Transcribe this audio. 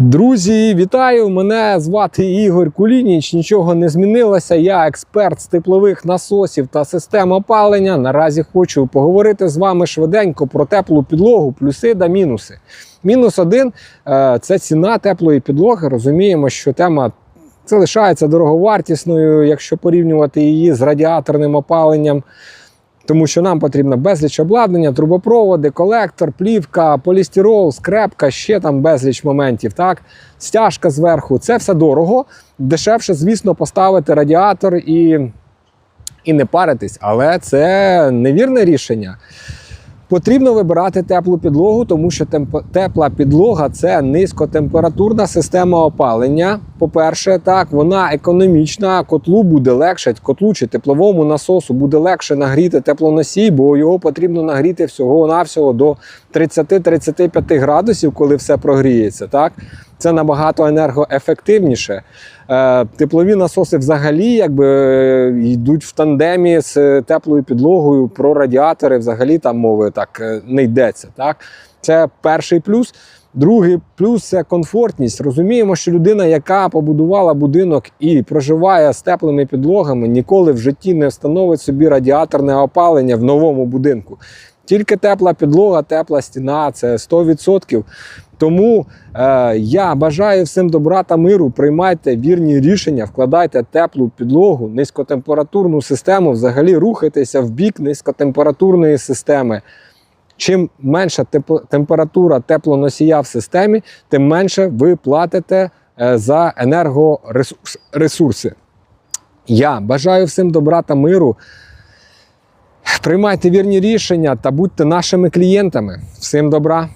Друзі, вітаю! Мене звати Ігор Кулініч. Нічого не змінилося. Я експерт з теплових насосів та систем опалення. Наразі хочу поговорити з вами швиденько про теплу підлогу, плюси та мінуси. Мінус один е, це ціна теплої підлоги. Розуміємо, що тема залишається дороговартісною, якщо порівнювати її з радіаторним опаленням. Тому що нам потрібно безліч обладнання, трубопроводи, колектор, плівка, полістирол, скрепка, ще там безліч моментів. Так, стяжка зверху. Це все дорого. Дешевше, звісно, поставити радіатор і, і не паритись. Але це невірне рішення. Потрібно вибирати теплу підлогу, тому що темп- тепла підлога це низькотемпературна система опалення. По-перше, так вона економічна, котлу буде легше, котлу чи тепловому насосу буде легше нагріти теплоносій, бо його потрібно нагріти всього-навсього до 30-35 градусів, коли все прогріється. Так? Це набагато енергоефективніше. Е, Теплові насоси взагалі якби е, йдуть в тандемі з теплою підлогою. Про радіатори взагалі там мови так е, не йдеться. Так? Це перший плюс. Другий плюс це комфортність. Розуміємо, що людина, яка побудувала будинок і проживає з теплими підлогами, ніколи в житті не встановить собі радіаторне опалення в новому будинку. Тільки тепла підлога, тепла стіна це 100%. Тому е, я бажаю всім добра та миру. Приймайте вірні рішення, вкладайте теплу підлогу, низькотемпературну систему, взагалі рухайтеся в бік низькотемпературної системи. Чим менша температура теплоносія в системі, тим менше ви платите е, за енергоресурси. Я бажаю всім добра та миру. Приймайте вірні рішення та будьте нашими клієнтами. Всім добра!